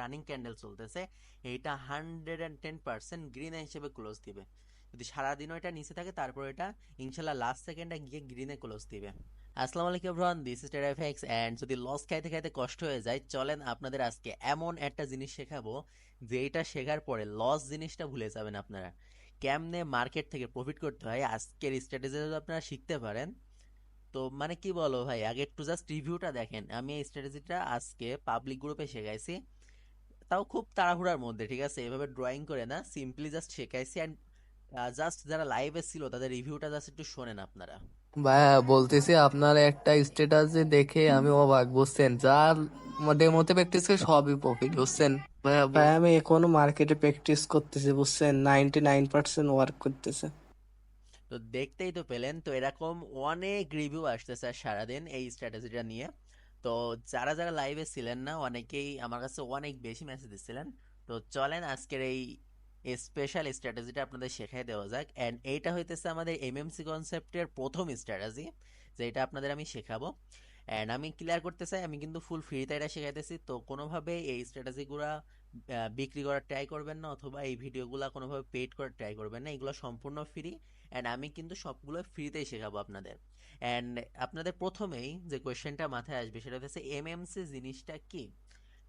Running candle চলতেছে, এইটা hundred and ten percent green হিসেবে ক্লোজ দিবে। যদি সারাদিনও এটা নিচে থাকে, তারপর এটা ইনশাল্লাহ লাস্ট সেকেন্ডে গিয়ে গ্রিনে ক্লোজ দিবে। আসসালামু আলাইকুম everyone this is Terra FX and যদি লস খাইতে খাইতে কষ্ট হয়ে যায়, চলেন আপনাদের আজকে এমন একটা জিনিস শেখাবো, যে এটা শেখার পরে লস জিনিসটা ভুলে যাবেন আপনারা। কেমনে মার্কেট থেকে প্রফিট করতে হয়, আজকের স্ট্র্যাটেজি যদি আপনারা শিখতে পারেন, তো মানে কি বলো ভাই, আগে একটু জাস্ট রিভিউটা দেখেন। আমি এই স্ট্র্যাটেজিটা আজকে পাবলিক গ্রুপে শেখাইছি। তাও খুব তাড়াহুড়ার মধ্যে ঠিক আছে? এভাবে ড্রয়িং করে না সিম্পলি জাস্ট শেখাইছি অ্যান্ড জাস্ট যারা লাইভে ছিল তাদের রিভিউটা জাস্ট একটু শোনেন আপনারা। ভাইয়া বলতেছি আপনার একটা স্ট্যাটাস দেখে আমি অবাক বুঝছেন? যার ডেমোতে প্র্যাকটিস করে সবই প্রফিট বুঝছেন? ভাই আমি এখনও মার্কেটে প্র্যাকটিস করতেছি বুঝছেন? নাইনটি নাইন পার্সেন্ট ওয়ার্ক করতেছে। তো দেখতেই তো পেলেন তো এরকম অনেক রিভিউ আসতেছে আর সারাদিন এই স্ট্র্যাটেজিটা নিয়ে। তো যারা যারা লাইভে ছিলেন না, অনেকেই আমার কাছে অনেক বেশি মেসেজ দিচ্ছিলেন। তো চলেন আজকের এই স্পেশাল স্ট্র্যাটেজিটা আপনাদের শেখাই দেওয়া যাক। অ্যান্ড এইটা হইতেছে আমাদের এমএমসি কনসেপ্টের প্রথম স্ট্র্যাটেজি যেটা আপনাদের আমি শেখাবো। অ্যান্ড আমি ক্লিয়ার করতে চাই, আমি কিন্তু ফুল ফ্রিতে এটা শেখাইতেছি। তো কোনোভাবে এই স্ট্র্যাটেজিগুলো বিক্রি করার ট্রাই করবেন না, অথবা এই ভিডিওগুলো কোনোভাবে পেড করার ট্রাই করবেন না, এগুলো সম্পূর্ণ ফ্রি অ্যান্ড আমি কিন্তু সবগুলো ফ্রিতেই শেখাবো আপনাদের। অ্যান্ড আপনাদের প্রথমেই যে কোয়েশ্চেনটা মাথায় আসবে সেটা হচ্ছে এমএমসি জিনিসটা কি?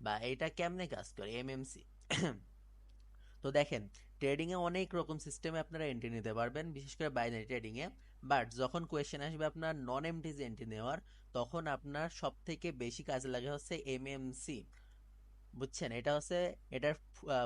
বা এটা কেমনে কাজ করে? এমএমসি তো দেখেন ট্রেডিংয়ে অনেক রকম সিস্টেমে আপনারা এন্ট্রি নিতে পারবেন, বিশেষ করে বাইনারি ট্রেডিংয়ে বাট যখন কোয়েশ্চেন আসবে আপনার নন এমটিজি এন্ট্রি নেওয়ার, তখন আপনার সব থেকে বেশি কাজে লাগে হচ্ছে এমএমসি বুঝছেন? এটা হচ্ছে, এটার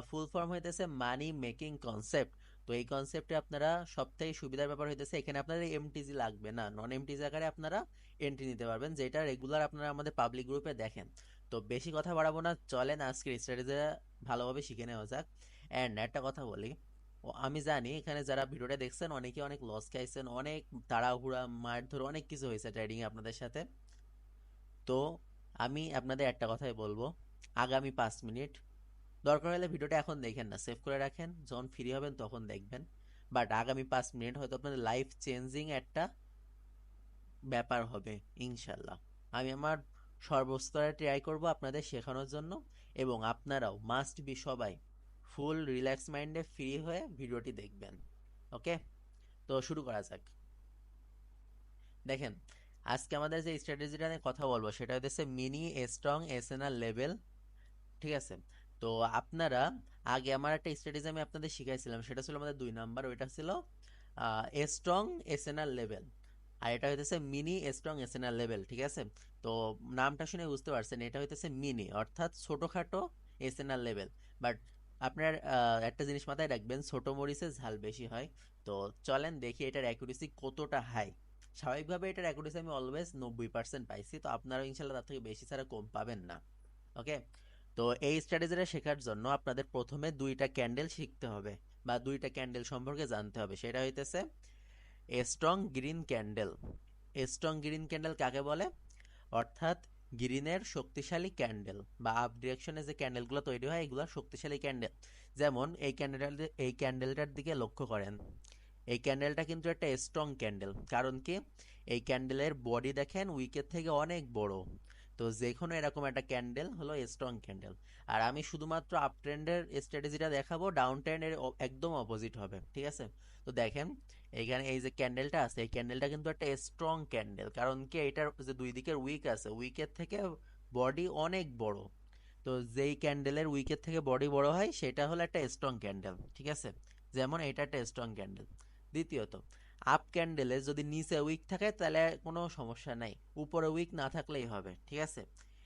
ফুল ফর্ম হইতেছে মানি মেকিং কনসেপ্ট তো এই কনসেপ্টে আপনারা সব থেকে সুবিধার ব্যাপার হইতেছে, এখানে আপনাদের এমটিজি লাগবে না। নন এমটিজি আকারে আপনারা এন্ট্রি নিতে পারবেন, যেটা রেগুলার আপনারা আমাদের পাবলিক গ্রুপে দেখেন। তো বেশি কথা বাড়াবো না, চলেন আজকের স্ট্র্যাটেজি ভালোভাবে শিখে নেওয়া যাক। অ্যান্ড একটা কথা বলি, ও আমি জানি এখানে যারা ভিডিওটা দেখছেন, অনেকে অনেক লস খাইছেন, অনেক তাড়াহুড়া, মারধর, অনেক কিছু হয়েছে ট্রেডিংয়ে আপনাদের সাথে। তো আমি আপনাদের একটা কথাই বলব, আগামী পাঁচ মিনিট দরকার হলে ভিডিওটা এখন দেখেন না সেভ করে রাখেন, যখন ফ্রি হবেন তখন দেখবেন। বাট আগামী পাঁচ মিনিট হয়তো আপনাদের লাইফ চেঞ্জিং একটা ব্যাপার হবে, ইনশাল্লাহ। আমি আমার সর্বস্তরে ট্রাই করব আপনাদের শেখানোর জন্য এবং আপনারাও মাস্ট বি সবাই ফুল রিল্যাক্স মাইন্ডে ফ্রি হয়ে ভিডিওটি দেখবেন ওকে তো শুরু করা যাক। দেখেন, আজকে আমাদের যে স্ট্র্যাটেজিটা নিয়ে কথা বলব, সেটা হচ্ছে মিনি স্ট্রং এসএনআর লেভেল ঠিক আছে? তো আপনারা আগে আমার একটা স্ট্র্যাটেজি আমি আপনাদের শিখাইছিলাম, সেটা ছিল আমাদের দুই নাম্বার, ওইটা ছিল স্ট্রং এসএনআর লেভেল আর এটা হইতেছে মিনি স্ট্রং এসএনআর লেভেল ঠিক আছে? তো নামটা শুনে বুঝতে পারছেন, এটা হইতেছে মিনি অর্থাৎ ছোটোখাটো এসএনআর লেভেল বাট আপনার একটা জিনিস মাথায় রাখবেন, ছোট মরিচে ঝাল বেশি হয়, তো চলেন দেখি এটার অ্যাকুরেসি কতটা হাই স্বাভাবিকভাবে এটার অ্যাকুরেসি আমি অলওয়েজ নব্বই পার্সেন্ট পাইছি, তো আপনারাও ইনশাল্লাহ তার থেকে বেশি ছাড়া কম পাবেন না ওকে তো এই স্ট্র্যাটেজিটা শেখার জন্য আপনাদের প্রথমে দুইটা ক্যান্ডেল শিখতে হবে বা দুইটা ক্যান্ডেল সম্পর্কে জানতে হবে। সেটা হইতেছে strong green candle strong green candle কাকে বলে? অর্থাৎ গ্রিনের শক্তিশালী ক্যান্ডেল বা আপ ডিরেকশনে যে ক্যান্ডেলগুলো তৈরি হয়, এগুলো শক্তিশালী ক্যান্ডেল যেমন এই ক্যান্ডেলটা এই ক্যান্ডেলটার দিকে লক্ষ্য করেন। এই ক্যান্ডেলটা কিন্তু একটা স্ট্রং ক্যান্ডেল কারণ কি? এই ক্যান্ডেলের বডি দেখেন উইকের থেকে অনেক বড়। তো যে কোনো এরকম একটা ক্যান্ডেল হলো স্ট্রং ক্যান্ডেল আর আমি শুধুমাত্র আপ ট্রেন্ডের স্ট্র্যাটেজিটা দেখাবো ডাউন ট্রেন্ডের একদম অপোজিট হবে, ঠিক আছে? তো দেখেন, এখানে এই যে ক্যান্ডেলটা আছে, এই ক্যান্ডেলটা কিন্তু একটা স্ট্রং ক্যান্ডেল কারণ কি, এটার যে দুই দিকের উইক আছে উইকের থেকে বডি অনেক বড়। তো যেই ক্যান্ডেলের উইকের থেকে বডি বড় হয়, সেটা হলো একটা স্ট্রং ক্যান্ডেল ঠিক আছে? যেমন এটা একটা স্ট্রং ক্যান্ডেল দ্বিতীয়ত আপ ক্যান্ডেলে যদি নিচে উইক থাকে, তাহলে কোনো সমস্যা নাই। উপরে উইক না থাকলেই হবে, ঠিক আছে?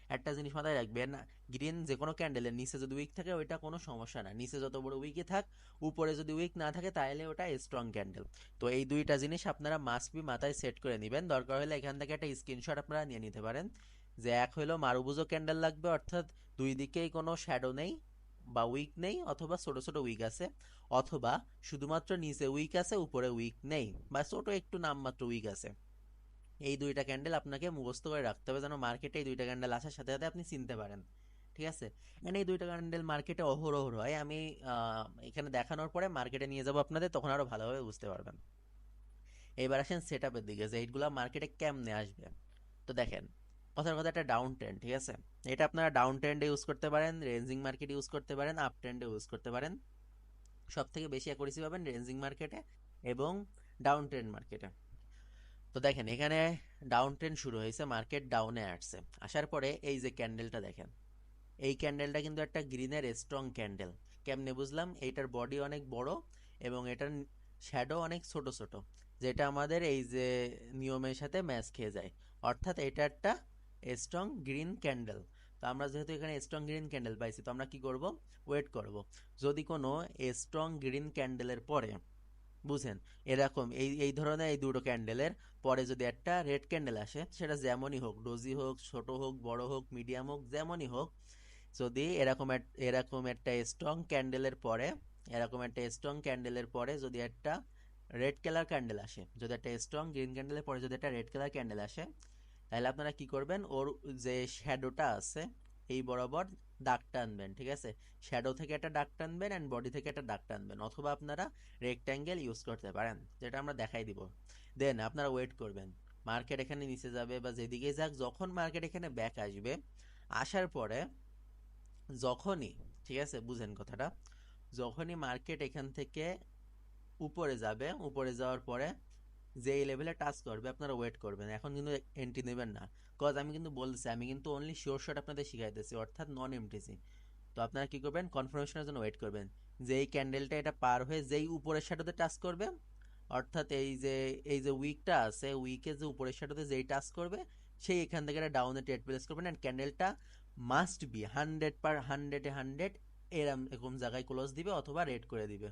একটা জিনিস মাথায় রাখবেন গ্রিন যে কোনো ক্যান্ডেলের নিচে যদি উইক থাকে, ওইটা কোনো সমস্যা না। নিচে যত বড় উইকে থাক, উপরে যদি উইক না থাকে, তাহলে ওটা স্ট্রং ক্যান্ডেল তো এই দুইটা জিনিস আপনারা মাস্ট বি মাথায় সেট করে নেবেন। দরকার হলে এখান থেকে একটা স্ক্রিনশট আপনারা নিয়ে নিতে পারেন। যে এক হলো মারুবুজো ক্যান্ডেল লাগবে, অর্থাৎ দুই দিকেই কোনো শ্যাডো নেই। বা উইক নেই অথবা ছোট ছোট উইক আছে, অথবা শুধুমাত্র নিচে উইক আছে, উপরে উইক নেই, বা ছোট একটু নামমাত্র উইক আছে। এই দুইটা ক্যান্ডেল আপনাকে মুখস্থ করে রাখতে হবে যেন মার্কেটে এই দুইটা ক্যান্ডেল আসার সাথে সাথে আপনি চিনতে পারেন, ঠিক আছে? এখানে এই দুইটা ক্যান্ডেল মার্কেটে অহরহ হয়, আমি এখানে দেখানোর পরে মার্কেটে নিয়ে যাব আপনাদের, তখন আরও ভালোভাবে বুঝতে পারবেন। এবার আসেন সেট আপের দিকে, যে এইগুলো মার্কেটে কেমনে আসবে? তো দেখেন কথার কথা একটা ডাউন ট্রেন্ড ঠিক আছে? এটা আপনারা ডাউন ট্রেন্ডে ইউজ করতে পারেন রেঞ্জিং মার্কেটে ইউজ করতে পারেন আপ ট্রেন্ডে ইউজ করতে পারেন। সব থেকে বেশি অ্যাকুরেসি পাবেন রেঞ্জিং মার্কেটে এবং ডাউন ট্রেন্ড মার্কেটে তো দেখেন, এখানে ডাউন ট্রেন্ড শুরু হয়েছে মার্কেট ডাউনে আসছে। আসার পরে এই যে ক্যান্ডেলটা দেখেন, এই ক্যান্ডেলটা কিন্তু একটা গ্রিনের স্ট্রং ক্যান্ডেল কেমনে বুঝলাম? এইটার বডি অনেক বড় এবং এটার শ্যাডো অনেক ছোট ছোট, যেটা আমাদের এই যে নিয়মের সাথে ম্যাচ খেয়ে যায়। অর্থাৎ এটা একটা স্ট্রং গ্রিন ক্যান্ডেল তো আমরা যেহেতু এখানে স্ট্রং গ্রিন ক্যান্ডেল পাইছি, তো আমরা কি করব? ওয়েট করব। যদি কোনো স্ট্রং গ্রিন ক্যান্ডেলের পরে, বুঝেন, এরকম এই এই ধরনের এই দুটো ক্যান্ডেলের পরে যদি একটা রেড ক্যান্ডেল আসে, সেটা যেমনই হোক ডোজি হোক, ছোট হোক, বড় হোক মিডিয়াম হোক, যেমনই হোক, যদি এরকম এরকম একটা স্ট্রং ক্যান্ডেলের পরে, এরকম একটা স্ট্রং ক্যান্ডেলের পরে যদি একটা রেড কালার ক্যান্ডেল আসে, যদি একটা স্ট্রং গ্রিন ক্যান্ডেলের পরে যদি একটা রেড কালার ক্যান্ডেল আসে তাহলে আপনারা কি করবেন? ওর যে শ্যাডোটা আছে, এই বরাবর দাগ টানবেন, ঠিক আছে? শ্যাডো থেকে একটা দাগ টানবেন অ্যান্ড বডি থেকে একটা দাগ টানবেন, অথবা আপনারা রেক্ট্যাঙ্গেল ইউজ করতে পারেন, যেটা আমরা দেখাই দিব। দেন আপনারা ওয়েট করবেন। মার্কেট এখানে নিচে যাবে বা যেদিকে যাক, যখন মার্কেট এখানে ব্যাক আসবে, আসার পরে যখনই, ঠিক আছে? বুঝেন কথাটা। যখনই মার্কেট এখান থেকে উপরে যাবে, উপরে যাওয়ার পরে যে এই লেভেলে টাচ করবে, আপনারা ওয়েট করবেন। এখন কিন্তু এন্ট্রি নেবেন না। কজ আমি কিন্তু বলছি আমি কিন্তু অনলি শিওর শট আপনাদের শিখাইতেছি, অর্থাৎ নন এমটিসি তো আপনারা কি করবেন? কনফার্মেশনের জন্য ওয়েট করবেন। যেই ক্যান্ডেলটা এটা পার হয়ে যেই উপরের শ্যাডোতে টাচ করবে, অর্থাৎ এই যে এই যে উইকটা আছে উইকের যে উপরের শ্যাডোতে যেই টাচ করবে, সেই এখান থেকে একটা ডাউনে ট্রেড প্লেস করবেন অ্যান্ড ক্যান্ডেলটা মাস্ট বি হান্ড্রেড পার হান্ড্রেডে হান্ড্রেড এরম, এরকম জায়গায় ক্লোজ দিবে অথবা রেড করে দিবে।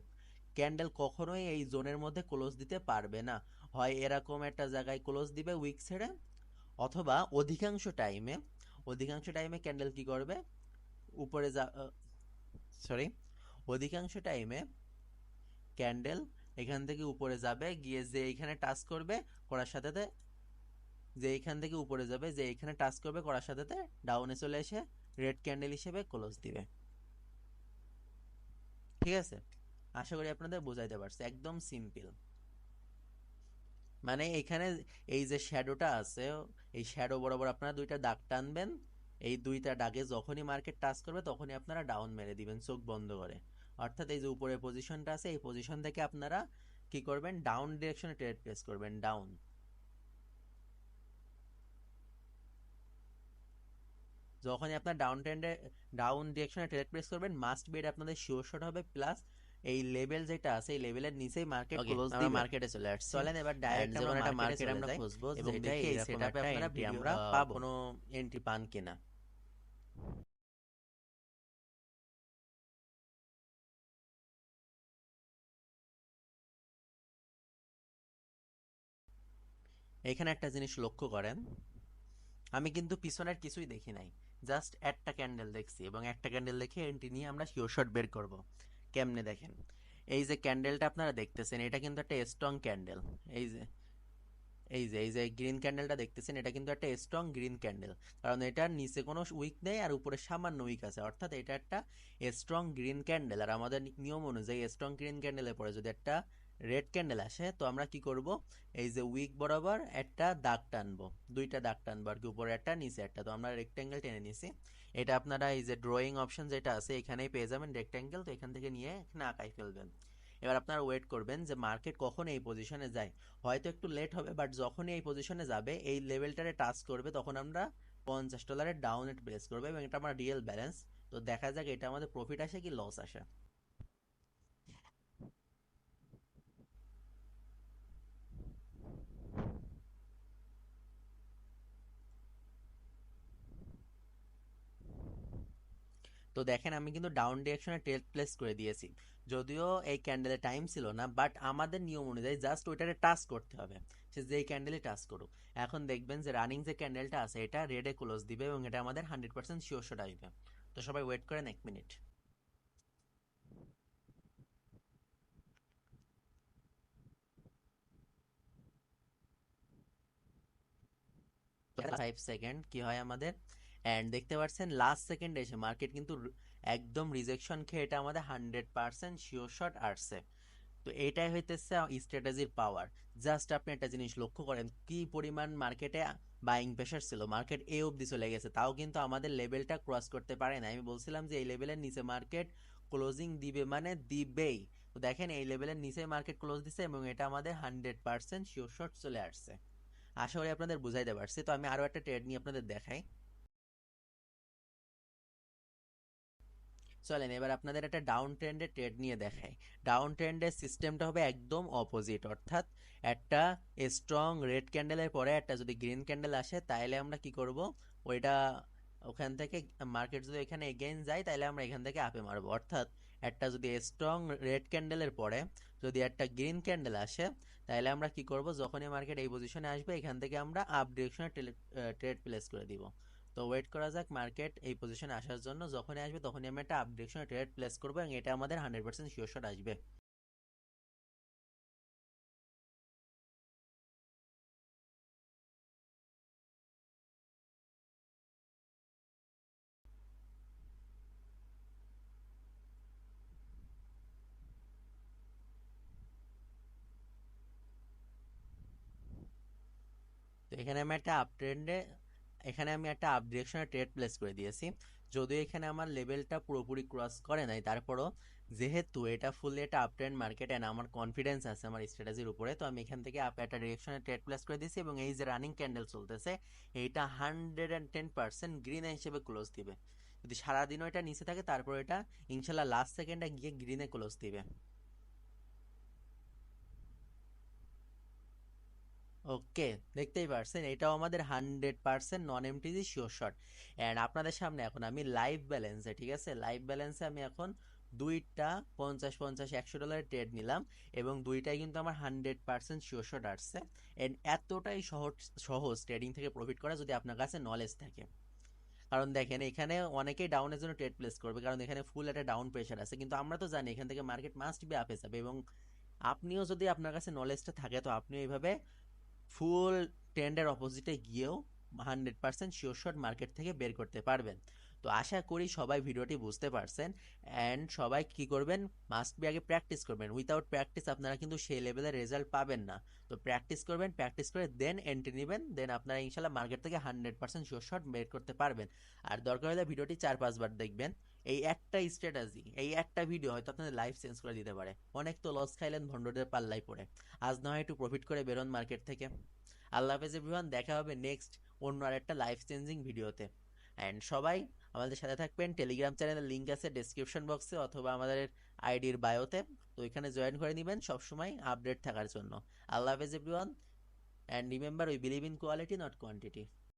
ক্যান্ডেল কখনোই এই জোনের মধ্যে ক্লোজ দিতে পারবে না। হয় এরকম একটা জায়গায় ক্লোজ দিবে উইক ছেড়ে, অথবা অধিকাংশ টাইমে অধিকাংশ টাইমে ক্যান্ডেল কি করবে? উপরে যা সরি অধিকাংশ টাইমে ক্যান্ডেল এখান থেকে উপরে যাবে, গিয়ে যে এখানে টাচ করবে করার সাথে যে এখান থেকে উপরে যাবে, যে এখানে টাচ করবে করার সাথে ডাউনে চলে এসে রেড ক্যান্ডেল হিসেবে ক্লোজ দিবে। ঠিক আছে? আশা করি আপনাদের বোঝাইতে পারছি। একদম সিম্পল মানে এখানে এই যে শ্যাডোটা আছে, এই শ্যাডো বরাবর আপনারা দুইটা দাগ টানবেন। এই দুইটা দাগে যখনই মার্কেট টাচ করবে, তখনই আপনারা ডাউন মেরে দিবেন, চোখ বন্ধ করে। অর্থাৎ এই যে উপরের পজিশনটা আছে, এই পজিশন থেকে আপনারা কি করবেন? ডাউন ডিরেকশনে ট্রেড প্লেস করবেন, ডাউন। যখনই আপনার ডাউন ট্রেন্ডে, ডাউন ডিরেকশনে ট্রেড প্লেস করবেন, মাস্ট বি আপনাদের শিওর শট হবে, প্লাস এই লেভেল যেটা আছে এই লেভেলের নিচেই মার্কেট ক্লোজ আমরা মার্কেটে চলে আসছি। চলেন এবার ডাইরেক্ট আমরা একটা মার্কেট আমরা খুঁজবো এবং এবং দেখি দেখি এই সেটআপে আপনারা আমরা পাবো পাবো। কোনো এন্ট্রি পান কিনা। এখানে একটা জিনিস লক্ষ্য করেন আমি কিন্তু পিছনের কিছুই দেখি নাই। জাস্ট একটা ক্যান্ডেল দেখছি এবং একটা ক্যান্ডেল দেখে এন্ট্রি নিয়ে আমরা শিওর শট বের করব। কেমনে দেখেন? এই যে ক্যান্ডেলটা আপনারা দেখতেছেন, এটা কিন্তু একটা স্ট্রং ক্যান্ডেল এই যে এই যে এই যে গ্রিন ক্যান্ডেলটা দেখতেছেন, এটা কিন্তু একটা স্ট্রং গ্রিন ক্যান্ডেল কারণ এটার নিচে কোনো উইক নেই আর উপরে সামান্য উইক আছে। অর্থাৎ এটা একটা স্ট্রং গ্রিন ক্যান্ডেল আর আমাদের নিয়ম অনুযায়ী স্ট্রং গ্রিন ক্যান্ডেলের পরে যদি একটা রেড ক্যান্ডেল আসে, তো আমরা কি করব? এই যে উইক বরাবর একটা দাগ টানবো। দুইটা দাগ টানবো আর কি, উপরে একটা, নিচে একটা। তো আমরা রেক্ট্যাঙ্গেল টেনে নিছি। এটা আপনারা এই যে ড্রয়িং অপশন যেটা আছে, এখানেই পেয়ে যাবেন রেক্ট্যাঙ্গেল তো এখান থেকে নিয়ে এখানে আঁকাই ফেলবেন। এবার আপনারা ওয়েট করবেন যে মার্কেট কখন এই পজিশনে যায়। হয়তো একটু লেট হবে বাট যখনই এই পজিশনে যাবে, এই লেভেলটারে টাচ করবে, তখন আমরা পঞ্চাশ ডলারের ডাউন এট প্লেস করবে, এবং এটা আমার রিয়েল ব্যালেন্স তো দেখা যাক এটা আমাদের প্রফিট আসে কি লস আসে। তো দেখেন আমি কিন্তু ডাউন ডিরেকশনে ট্রেড প্লেস করে দিয়েছি। যদিও এই ক্যান্ডেলে টাইম ছিল না বাট আমাদের নিয়ম অনুযায়ী জাস্ট ওইটারে টাচ করতে হবে। সে যেই ক্যান্ডেলে টাচ করুক। এখন দেখবেন যে রানিং যে ক্যান্ডেলটা আছে, এটা রেডে ক্লোজ দিবে এবং এটা আমাদের হান্ড্রেড পার্সেন্ট শিওর শট আসবে। তো সবাই ওয়েট করেন এক মিনিট ফাইভ সেকেন্ড কি হয় আমাদের? অ্যান্ড দেখতে পাচ্ছেন লাস্ট সেকেন্ডে এসে মার্কেট কিন্তু একদম রিজেকশন খেয়ে এটা আমাদের হান্ড্রেড পার্সেন্ট শিওর শট আসছে। তো এটাই হইতেছে স্ট্র্যাটেজির পাওয়ার জাস্ট আপনি একটা জিনিস লক্ষ্য করেন, কি পরিমাণ মার্কেটে বাইং প্রেশার ছিল? মার্কেট এ অবধি চলে গেছে, তাও কিন্তু আমাদের লেভেলটা ক্রস করতে পারে না আমি বলছিলাম যে, এই লেভেলের নিচে মার্কেট ক্লোজিং দিবে মানে দিবেই। তো দেখেন, এই লেভেলের নিচে মার্কেট ক্লোজ দিছে এবং এটা আমাদের হান্ড্রেড পার্সেন্ট শিওর শট চলে আসছে। আশা করি আপনাদের বুঝাইতে পারছি। তো আমি আরও একটা ট্রেড নিয়ে আপনাদের দেখাই। চলেন, এবার আপনাদের একটা ডাউন ট্রেন্ডের ট্রেড নিয়ে দেখাই। ডাউন ট্রেন্ডের সিস্টেমটা হবে একদম অপোজিট অর্থাৎ একটা স্ট্রং রেড ক্যান্ডেলের পরে একটা যদি গ্রিন ক্যান্ডেল আসে তাহলে আমরা কি করব? ওইটা ওখান থেকে মার্কেট যদি এখানে এগেইন যায় তাহলে আমরা এখান থেকে আপে মারবো। অর্থাৎ একটা যদি স্ট্রং রেড ক্যান্ডেলের পরে যদি একটা গ্রিন ক্যান্ডেল আসে তাহলে আমরা কি করব? যখনই মার্কেট এই পজিশনে আসবে, এখান থেকে আমরা আপ ডিরেকশনে ট্রেড প্লেস করে দিব। তো ওয়েট করা যাক মার্কেট এই পজিশনে আসার জন্য। যখনই আসবে তখনই আমি একটা আপ ডিরেকশনে ট্রেড প্লেস করব এবং এটা আমাদের হান্ড্রেড পার্সেন্ট শিওর আসবে। তো এখানে আমি একটা আপ ট্রেন্ডে এখানে আমি একটা আপ ট্রেড প্লেস করে দিয়েছি। যদিও এখানে আমার লেভেলটা পুরোপুরি ক্রস করে নাই, তারপরও যেহেতু এটা ফুললি একটা আপ ট্রেন্ড মার্কেট অ্যান্ড আমার কনফিডেন্স আছে আমার স্ট্র্যাটেজির উপরে, তো আমি এখান থেকে আপ একটা ডিরেকশনে ট্রেড প্লেস করে দিয়েছি এবং এই যে রানিং ক্যান্ডেল চলতেছে, এইটা hundred and ten percent green হিসেবে ক্লোজ দিবে। যদি সারাদিনও এটা নিচে থাকে তারপর এটা, ইনশাল্লাহ লাস্ট সেকেন্ডে গিয়ে গ্রিনে ক্লোজ দিবে। ওকে, দেখতেই পারছেন, এটাও আমাদের hundred percent non MTG sure shot and আপনাদের সামনে এখন আমি লাইভ ব্যালেন্সে ঠিক আছে? লাইভ ব্যালেন্সে আমি এখন দুইটা পঞ্চাশ পঞ্চাশ একশো ডলারের ট্রেড নিলাম এবং দুইটাই কিন্তু আমার হান্ড্রেড পার্সেন্ট শিওর শট আসছে। অ্যান্ড এতটাই সহজ সহজ ট্রেডিং থেকে প্রফিট করা যদি আপনার কাছে নলেজ থাকে। কারণ দেখেন, এখানে অনেকেই ডাউনের জন্য ট্রেড প্লেস করবে, কারণ এখানে ফুল একটা ডাউন প্রেশার আছে। কিন্তু আমরা তো জানি, এখান থেকে মার্কেট মাস্ট বি আপে যাবে এবং আপনিও যদি আপনার কাছে নলেজটা থাকে, তো আপনিও এইভাবে ফুল ট্রেন্ডের অপোজিটে গিয়েও hundred percent sure shot market থেকে বের করতে পারবেন। তো আশা করি সবাই ভিডিওটি বুঝতে পারছেন। অ্যান্ড সবাই কি করবেন? মাস্ট বি আগে প্র্যাকটিস করবেন। উইথাউট প্র্যাকটিস আপনারা কিন্তু সেই লেভেলের রেজাল্ট পাবেন না। তো প্র্যাকটিস করবেন, প্র্যাকটিস করে দেন এন্ট্রি নেবেন, দেন আপনারা ইনশাল্লাহ মার্কেট থেকে হান্ড্রেড পার্সেন্ট শিওর শট বের করতে পারবেন। আর দরকার হলে ভিডিওটি চার পাঁচবার দেখবেন। এই একটা স্ট্র্যাটাজি এই একটা ভিডিও হয়তো আপনাদের লাইফ চেঞ্জ করে দিতে পারে। অনেক তো লস খাইলেন ভন্ডদের পাল্লাই পড়ে। আজ না হয় একটু প্রফিট করে বেরোন মার্কেট থেকে। আল্লাহ হাফেজ এভরিওয়ান দেখা হবে নেক্সট অন্য আর একটা লাইফ চেঞ্জিং ভিডিওতে অ্যান্ড সবাই আমাদের সাথে থাকবেন টেলিগ্রাম চ্যানেলের লিঙ্ক আছে ডেসক্রিপশন বক্সে অথবা আমাদের আইডির বায়োতে তো। এখানে জয়েন করে নেবেন, সবসময় আপডেট থাকার জন্য। আল্লাহ হাফেজ everyone and remember we believe in quality not quantity